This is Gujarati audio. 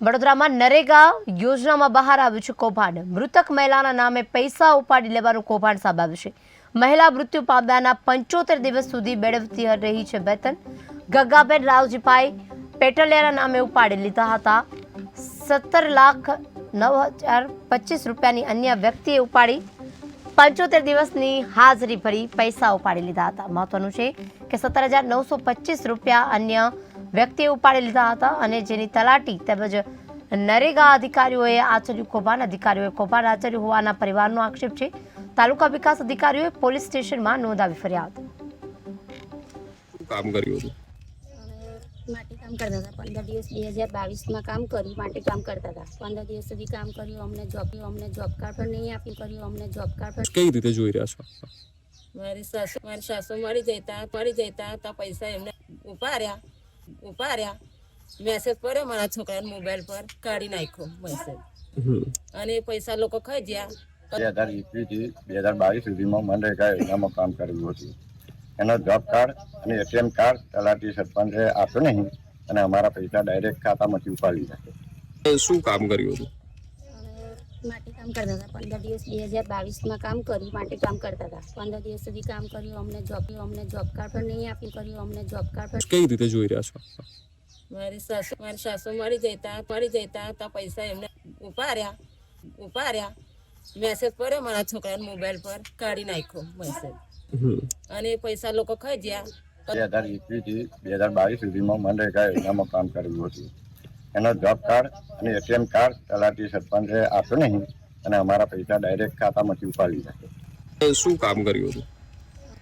વડોદરામાં નરેગા યોજનામાં બહાર આવ્યું છે કૌભાંડ. મૃતક મહિલાના નામે પૈસા ઉપાડી લેવાનું કૌભાંડ સામે છે. મહિલા મૃત્યુ પામ્યાના પંચોતેર દિવસ સુધી મેળવતી રહી છે વેતન ગગાબેન રાવજીભાઈ પેટલિયાના નામે ઉપાડી લીધા હતા. સત્તર લાખ નવ હજાર પચીસ રૂપિયાની અન્ય વ્યક્તિએ ઉપાડી પંચોતેર દિવસની હાજરી ભરી પૈસા ઉપાડી લીધા હતા. મહત્વનું છે કે સત્તર હજાર નવસો પચીસ રૂપિયા અન્ય વ્યક્તિએ ઉપાડી લીધા હતા અને જેની તલાટી તેમજ નરેગા અધિકારીઓએ આચર્યું કૌભાંડ અધિકારીઓએ કૌભાંડ આચર્યું હોવાના પરિવારનો આક્ષેપ છે. તાલુકા વિકાસ અધિકારીઓએ પોલીસ સ્ટેશનમાં નોંધાવી ફર્યા હતા. કામ કર્યું હતું? માટી કામ કરતા હતા. પંદર દિવસ બે હજાર બાવીસમાં કામ કર્યું માટે કામ કરતા હતા. પંદર દિવસ સુધી કામ કર્યું અમને જોબ અમને જોબ કાર્ડ પણ નહીં આપ્યું કર્યું અમને જોબ કાર્ડ પણ કઈ રીતે જોઈ રહ્યા છો? મારી સાસુ મારી સાસુ મરી જતા મરી જતા તો પૈસા એમને ઉપાડ્યા. ઉપાડ્યા. મેસેજ પડ્યો મારા છોકરાને મોબાઈલ પર કાઢી નાખ્યો મેસેજ અને પૈસા લોકો ખાઈ ગયા બે હજાર એકવીસથી બે હજાર બાવીસ સુધીમાં મનરેગા યોજનામાં કામ કર્યું હતું. એનો જોબ કાર્ડ અને એટીએમ કાર્ડ તલાટી સરપંચે આપ્યો નહીં અને અમારા પૈસા ડાયરેક્ટ ખાતામાંથી ઉપાડી નાખ્યો. શું કામ કર્યું હતું? માટી કામ કરતા હતા. પંદર દિવસ બે હજાર બાવીસમાં કામ કર્યું માટે કામ કરતા હતા. પંદર દિવસ સુધી કામ કર્યું અમને જોબ અમને જોબ કાર્ડ પણ નહીં આપ્યું કર્યું અમને જોબ કાર્ડ પણ કઈ રીતે જોઈ રહ્યા છો મારી સાસુ મારી સાસુ મરી જતા મરી જતા તો પૈસા એમને ઉપાડ્યા ઉપાડ્યા. મેસેજ પડ્યો મારા છોકરાને મોબાઈલ પર કાઢી નાખ્યો મેસેજ અને પૈસા લોકો ખાઈ ગયા. બે હજાર એકવીસથી બે હજાર બાવીસ સુધીમાં મનરેગા યોજનામાં કામ કરેલું હતું એનો જોબ કાર્ડ અને એટીએમ કાર્ડ તલાટી સરપંચે આપ્યો નહીં અને અમારા પૈસા ડાયરેક્ટ ખાતામાંથી ઉપાડી લીધા શું કામ કર્યું હતું?